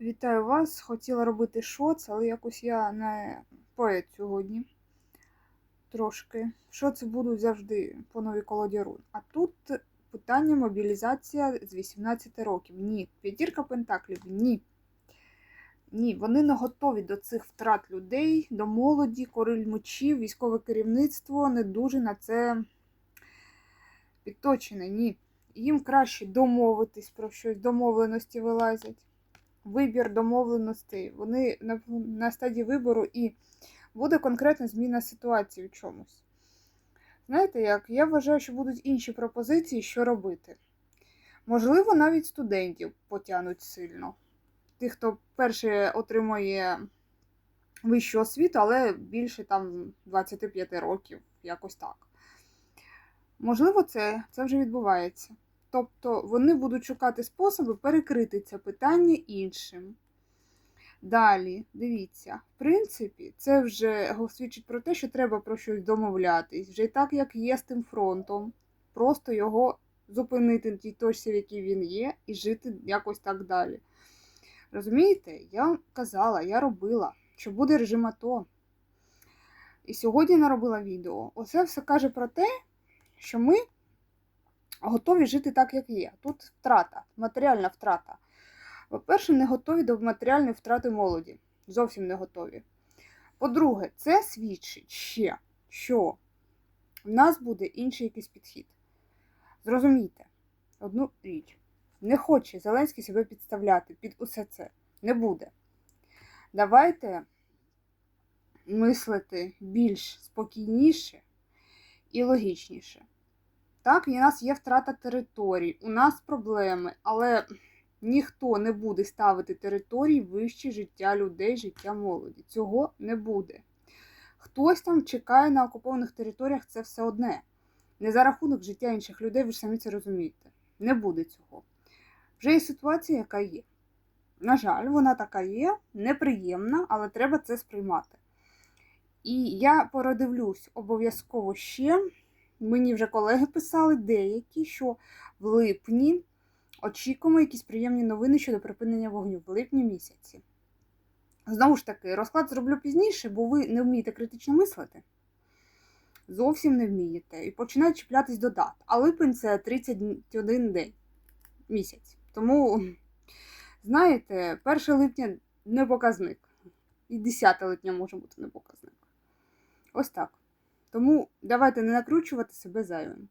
Вітаю вас. Хотіла робити шоц, але якось я не поет сьогодні. Трошки. Шоци будуть завжди по новій колоді рун. А тут питання мобілізація з 18 років. Ні. П'ятірка пентаклів. Ні. Ні, вони не готові до цих втрат людей, до молоді, кориль мечів, військове керівництво не дуже на це підточене. Ні. Їм краще домовитись про щось, домовленості вилазять вибір домовленостей. Вони на, на стадії вибору і буде конкретна зміна ситуації в чомусь. Знаєте як? Я вважаю, що будуть інші пропозиції, що робити. Можливо, навіть студентів потягнуть сильно. Тих, хто перше отримує вищу освіту, але більше там 25 років, якось так. Можливо, це, це вже відбувається. Тобто вони будуть шукати способи перекрити це питання іншим. Далі, дивіться, в принципі, це вже свідчить про те, що треба про щось домовлятись. Вже так, як є з тим фронтом, просто його зупинити на тій точці, в якій він є, і жити якось так далі. Розумієте, я казала, я робила, що буде режим АТО. І сьогодні наробила відео. Оце все каже про те, що ми готові жити так, як є. Тут втрата, матеріальна втрата. По-перше, не готові до матеріальної втрати молоді. Зовсім не готові. По-друге, це свідчить ще, що в нас буде інший якийсь підхід. Зрозумійте, одну річ. Не хоче Зеленський себе підставляти під усе це. Не буде. Давайте мислити більш спокійніше і логічніше. Так, і у нас є втрата територій, у нас проблеми, але ніхто не буде ставити території вище життя людей, життя молоді. Цього не буде. Хтось там чекає на окупованих територіях, це все одне. Не за рахунок життя інших людей, ви ж самі це розумієте. Не буде цього. Вже є ситуація, яка є. На жаль, вона така є, неприємна, але треба це сприймати. І я передивлюсь обов'язково ще. Мені вже колеги писали деякі, що в липні очікуємо якісь приємні новини щодо припинення вогню в липні місяці. Знову ж таки, розклад зроблю пізніше, бо ви не вмієте критично мислити. Зовсім не вмієте. І починають чіплятись до дат. А липень це 31 день місяць. Тому, знаєте, 1 липня не показник. І 10 липня може бути не показник. Ось так. Тому давайте не накручувати себе зайвим.